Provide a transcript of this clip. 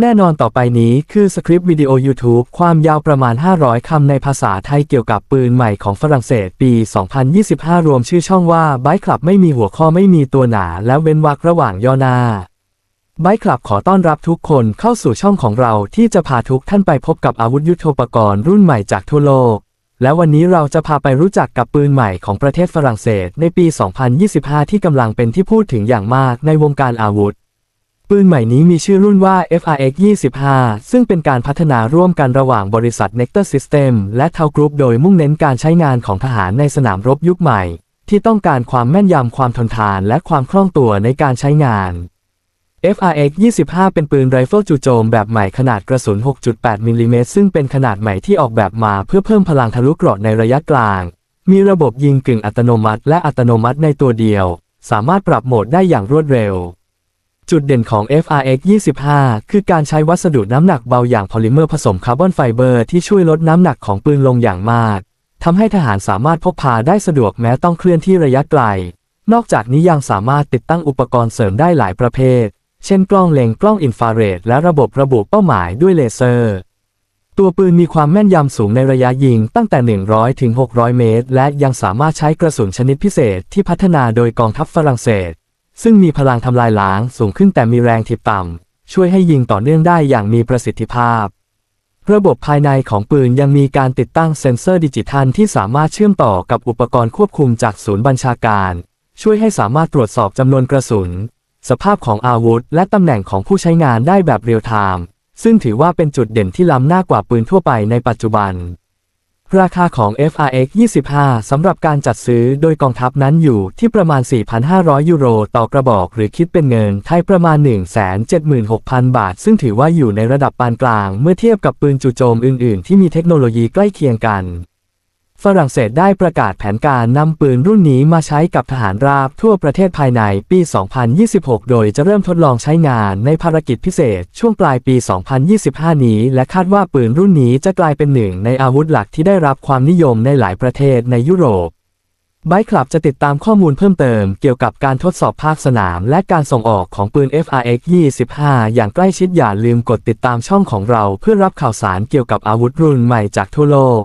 แน่นอนต่อไปนี้คือสคริปต์วิดีโอ YouTube ความยาวประมาณ 500 คำในภาษาไทยเกี่ยวกับปืนใหม่ของฝรั่งเศสปี 2025 รวมชื่อช่องว่า b i ค e Club ไม่มีหัวข้อไม่มีตัวหนา และเว้นวรรคระหว่างย่อหน้า b i ค e Club ขอต้อนรับทุกคนเข้าสู่ช่องของเราที่จะพาทุกท่านไปพบกับอาวุธยุทโธปกรณ์รุ่นใหม่จากทั่วโลก และวันนี้เราจะพาไปรู้จักกับปืนใหม่ของประเทศฝรั่งเศสในปี 2025 ที่กำลังเป็นที่พูดถึงอย่างมากในวงการอาวุธ ปืนใหม่นี้มีชื่อรุ่นว่า FRX 25 ซึ่งเป็นการพัฒนาร่วมกันระหว่างบริษัท Nectar System และ t a u Group โดยมุ่งเน้นการใช้งานของทหารในสนามรบยุคใหม่ ที่ต้องการความแม่นยำความทนทานและความคล่องตัวในการใช้งาน FRX 25 เป็นปืนไรเฟิลจู่โจมแบบใหม่ขนาดกระสุน 6.8 มิลลิเมตรซึ่งเป็นขนาดใหม่ที่ออกแบบมาเพื่อเพิ่มพลังทะลุเกราะในระยะกลาง มีระบบยิงกึ่งอัตโนมัติ และอัตโนมัติในตัวเดียว สามารถปรับโหมดได้อย่างรวดเร็ว จุดเด่นของ FRX 25 คือการใช้วัสดุน้ำหนักเบาอย่างพอลิเมอร์ผสมคาร์บอนไฟเบอร์ที่ช่วยลดน้ำหนักของปืนลงอย่างมาก ทำให้ทหารสามารถพกพาได้สะดวกแม้ต้องเคลื่อนที่ระยะไกล นอกจากนี้ยังสามารถติดตั้งอุปกรณ์เสริมได้หลายประเภท เช่นกล้องเลงกล้องอินฟราเรดและระบบระบุเป้าหมายด้วยเลเซอร์ ตัวปืนมีความแม่นยำสูงในระยะยิงตั้งแต่ 100 ถึง 600 เมตร และยังสามารถใช้กระสุนชนิดพิเศษที่พัฒนาโดยกองทัพฝรั่งเศส ซึ่งมีพลังทำลายล้างสูงขึ้นแต่มีแรงถีบต่ำ ช่วยให้ยิงต่อเนื่องได้อย่างมีประสิทธิภาพ ระบบภายในของปืนยังมีการติดตั้งเซ็นเซอร์ดิจิทัลที่สามารถเชื่อมต่อกับอุปกรณ์ควบคุมจากศูนย์บัญชาการ ช่วยให้สามารถตรวจสอบจำนวนกระสุน สภาพของอาวุธ และตำแหน่งของผู้ใช้งานได้แบบเรียลไทม์ซึ่งถือว่าเป็นจุดเด่นที่ล้ำหน้ากว่าปืนทั่วไปในปัจจุบัน ราคาของ FRX 25 สำหรับการจัดซื้อโดยกองทัพนั้นอยู่ที่ประมาณ 4,500 ยูโรต่อกระบอก หรือคิดเป็นเงินไทยประมาณ 176,000 บาท ซึ่งถือว่าอยู่ในระดับปานกลาง เมื่อเทียบกับปืนจู่โจมอื่น ๆ ที่มีเทคโนโลยีใกล้เคียงกัน ฝรั่งเศสได้ประกาศแผนการนำปืนรุ่นนี้มาใช้กับทหารราบทั่วประเทศภายในปี 2026 โดยจะเริ่มทดลองใช้งานในภารกิจพิเศษช่วงปลายปี 2025 นี้ และคาดว่าปืนรุ่นนี้จะกลายเป็นหนึ่งในอาวุธหลักที่ได้รับความนิยมในหลายประเทศในยุโรปไบคลับจะติดตามข้อมูลเพิ่มเติมเกี่ยวกับการทดสอบภาคสนาม และการส่งออกของปืน FRX 25 อย่างใกล้ชิดอย่าลืมกดติดตามช่องของเราเพื่อรับข่าวสารเกี่ยวกับอาวุธรุ่นใหม่จากทั่วโลก